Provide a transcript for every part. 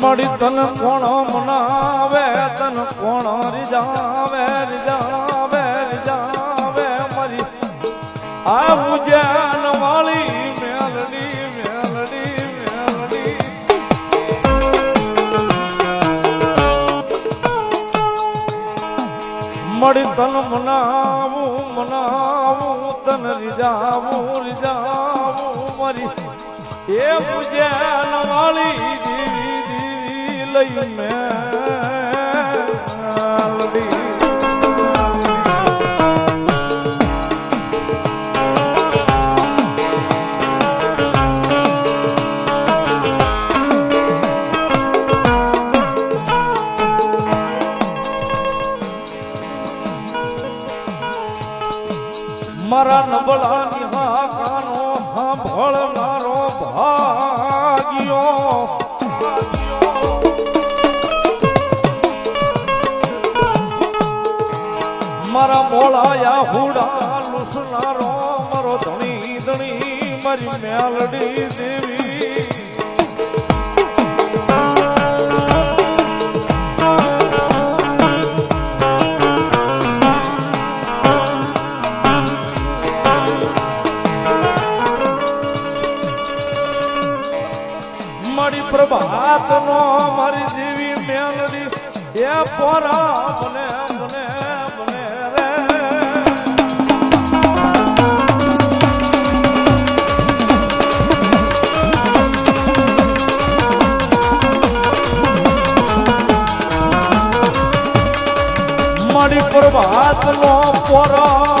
મળી તન કોણ મનાવે, તન કોણ રીજાવે રીજાવે રીજાવે મરી. આ ઉજાન વાળી મેલડી મેલડી મેલડી. મળી તન મનાવું મનાવું, તન રીજાવું રીજાવું મરી. એ ઉજ્જૈન વાળી દેવી દેવી લઈ મેલડી મારા મોળાયા હુડા લુસનારો મારો ધણી ધણી મારી મેલડી દેવી. મારી પ્રભાત નો મારી દેવી મેલડી એ પોરા મને મારી પ્રભાત નો પોરા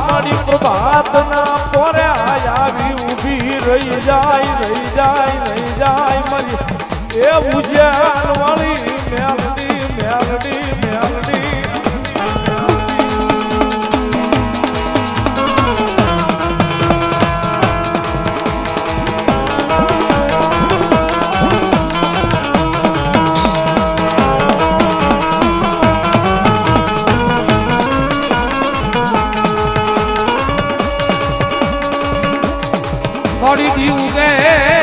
મારી પ્રભાતના પોરે આવી ઊભી રહી જાય રહી જાય રહી જાય મારી. એ ઉજ્જૈન વાળી મળી ગયું કે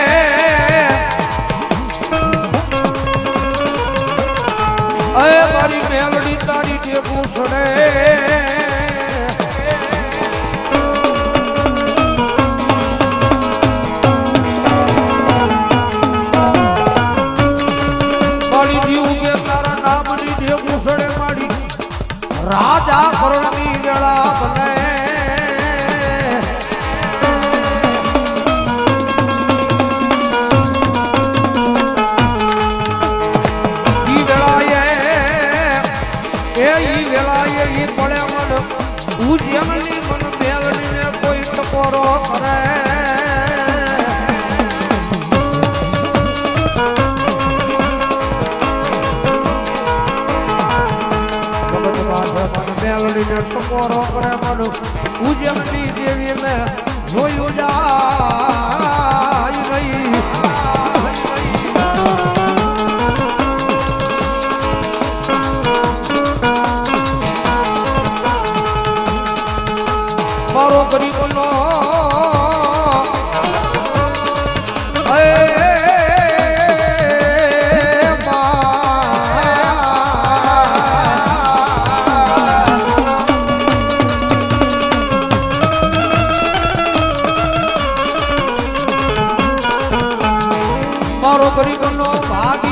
ઉજ્જૈનની મન મેળવીને કોઈ ટકોરો કરે. મેળવીને ટકોરો કરે મન ઉજ્જૈનની દેવી મેં જોયું જાય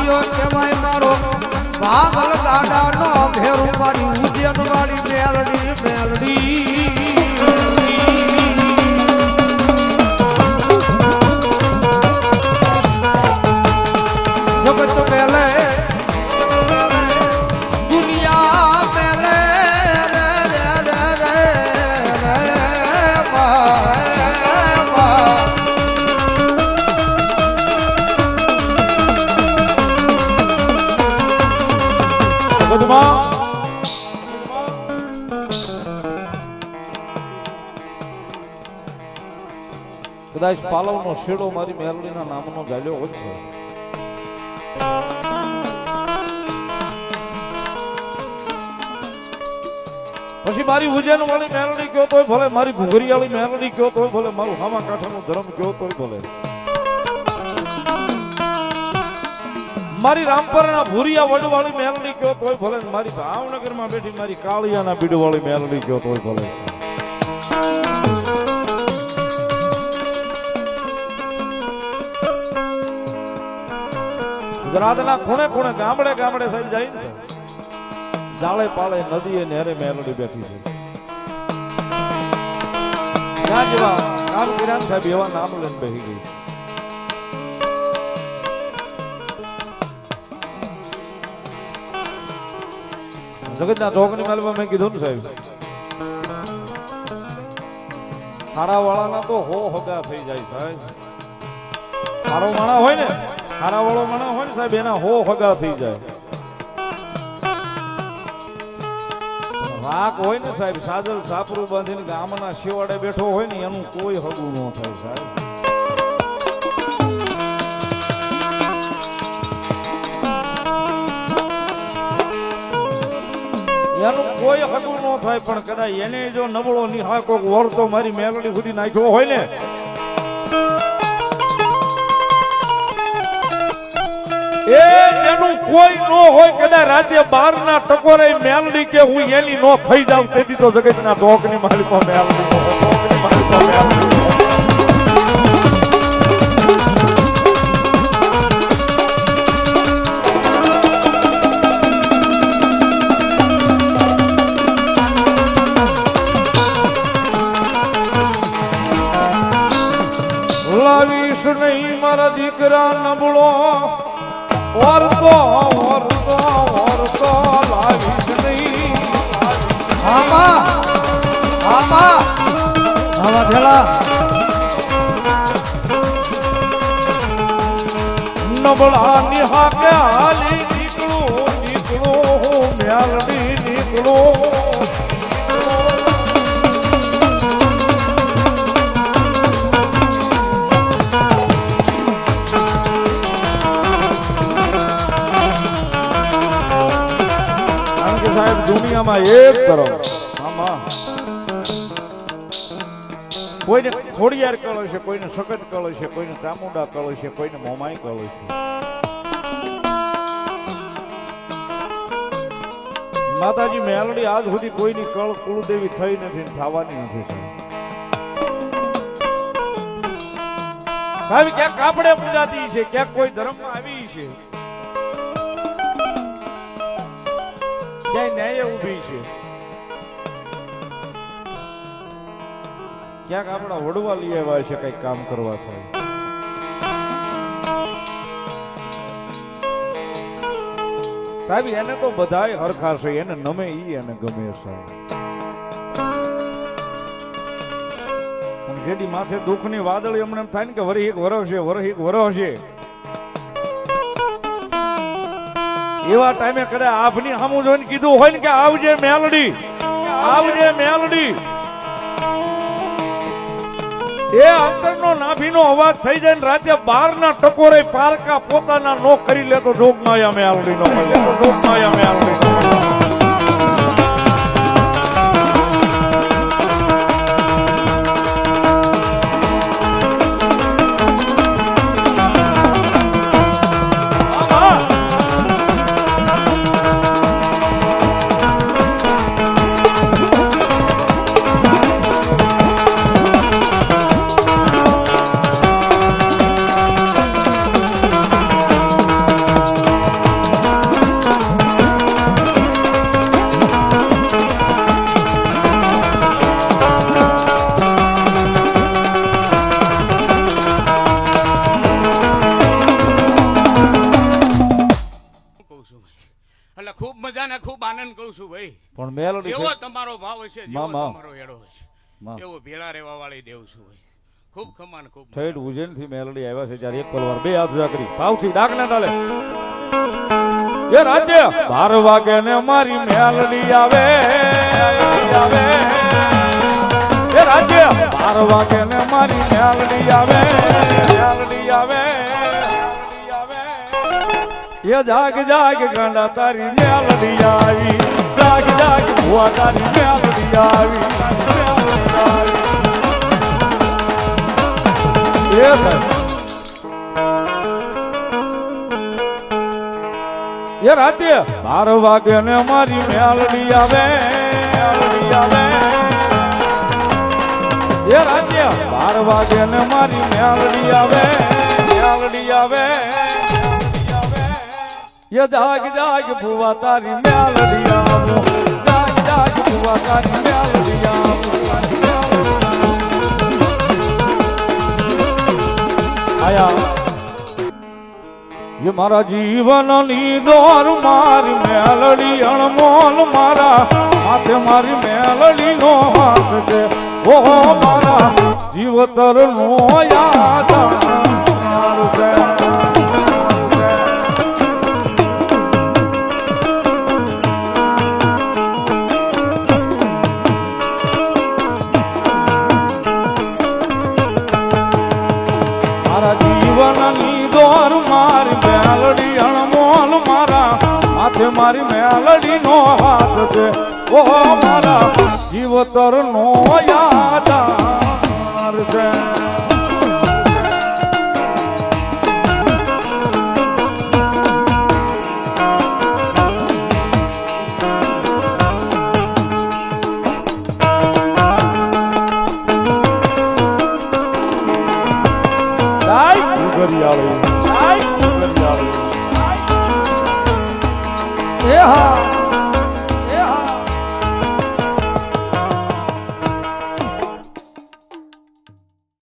ભાગ્યો કહેવાય મારો. ભાગલ ગાડાનો ઘેરું મારી ઉજ્જૈન વાળી મેલડી મેલડી કદાચ પાલવનો શેડો મારી મેલડીના નામનો ગાલ્યો છે. પછી મારી ઉજ્જૈન વાળી મેલડી કયો તોય ભલે, મારી વાળી મેલડી કયો તોય ભલે, મારું હામા કાંઠાનો ધર્મ કયો તોય ભલે. મારી રામપરના ભૂરિયા વડવાળી મેલડી કયો તોય ભલે, મારી ભાવનગરમાં બેઠી મારી કાળિયાના બીડવાળી મેલડી કયો તોય ભલે. ગુજરાતના ખૂણે ખૂણે ગામડે ગામડે સાહેબ જાય ને. જાળે પાળે નદીએ નેરે મેલડી બેઠી છે. ત્યાં જેવા કાલ કિરાન સાહેબ, એવા નામ લઈને બેહી ગઈ જગતના ચોકની માલમાં મેં કીધું ને સાહેબ ખારા વાળાના તો હો હગા થઈ જાય સાહેબ. ખારો માણા હોય ને ખારા વાળો માણા સાહેબ, એના હો હગા થઈ જાય. વાક હોય ને સાહેબ, સાજલ સાપરું બાંધીને ગામના શિવાડે બેઠો હોય ને, એનું કોઈ હગું ન થાય સાહેબ. એનું કોઈ હગું ન થાય, પણ કદાચ એને જો નબળો નિહાકો વળતો મારી મેલડી સુધી નાખ્યો હોય ને એ એનું કોઈ નો હોય કદાચ રાતે બાર ના ટકોરે મેલડી કે હું એની નો થઈ જાઉં તેથી તો જગત ના ટોકની માલિકો મેલડી નો હોય, માલિકો મેલડી આમાં આમાં આમાં ભેલા નબળા નિહા કે હાલી નીકળો નીકળું હું મ્યાલડી નીકળું. દુનિયામાં એક કરો. કોઈને ખોડિયાર કળ છે, કોઈને સખત કળ છે, કોઈને ચામુંડા કળ છે, કોઈને મોમાઈ કળ છે. માતાજી, મેલડી આજ સુધી કોઈની કળ કુળદેવી થઈ નથી થવાની નથી, સાહેબ. ક્યાંક કાપડે પૂજાતી છે, ક્યાંક કોઈ ધર્મમાં આવી છે. ક્યાંય ન્યાય ઊભી ક્યાંક આપણા વડવા લઈ આવ્યા છે કઈ કામ કરવા થાય સાહેબ, એને તો બધાય હરખા છે, એને નમે ઈ, એને ગમે સાહેબ. જેથી માથે દુઃખની વાદળી હમણાં એમ થાય ને કે વરહ એક વરહ છે, વરહ એક વરહ છે. એવા ટાઈમે કદાચ આભની સામું જોઈને કીધું હોય ને કે આવજે મેલડી આવજે મેલડી. એ અંતરનો નાભીનો અવાજ થઈ જાય ને રાતે બાર ના ટકોરે પારકા પોતાના નો કરી લે તો જોગમાયા મેલડી નો મળે તો જોગમાયા મેલડી હશે જેવો માં. તમારો એડો છે. માં. એવો ભેળા રહેવા વાળી દેવ છું ભાઈ. ખૂબ ખમાન ખૂબ ઠેઠ ઉજ્જૈનથી મેલડી આવ્યા છે જ્યારે એક પલવાર બે હાથ જાકરી કરી ભાવથી ડાક ના તાલે. એ રાજ્ય બાર વાગે ને મારી મેલડી આવે આવે. એ રાજ્ય બાર વાગે ને મારી મેલડી આવે મેલડી આવે મેલડી આવે. એ જાગ જાગ ગાંડા તારી મેલડી આવી. જાગ જાગ ભુવા તારી મેલડી આવી. એ રાતે બાર વાગે ને મારી મેલડી આવે મેલડી આવે એ રાતે બાર વાગે ને મારી મેલડી આવે મેલડી આવે. એ જાગ જાગ ભુવા તારી મેલડી આવો જાગ જાગ ભુવા તારી આયા. એ મારા જીવનની દોર મારી મેલડી, અણમોલ મારા માથે મારી મેલડી નો હાથ છે. ઓ મારા જીવતર નો યાદ છે. મારા જીવનની દોર મારી મેલડી અણમોલ મારા હાથે મારી મેલડી નો હાથ છે. ઓ મારા જીવતર નો યાદ છે.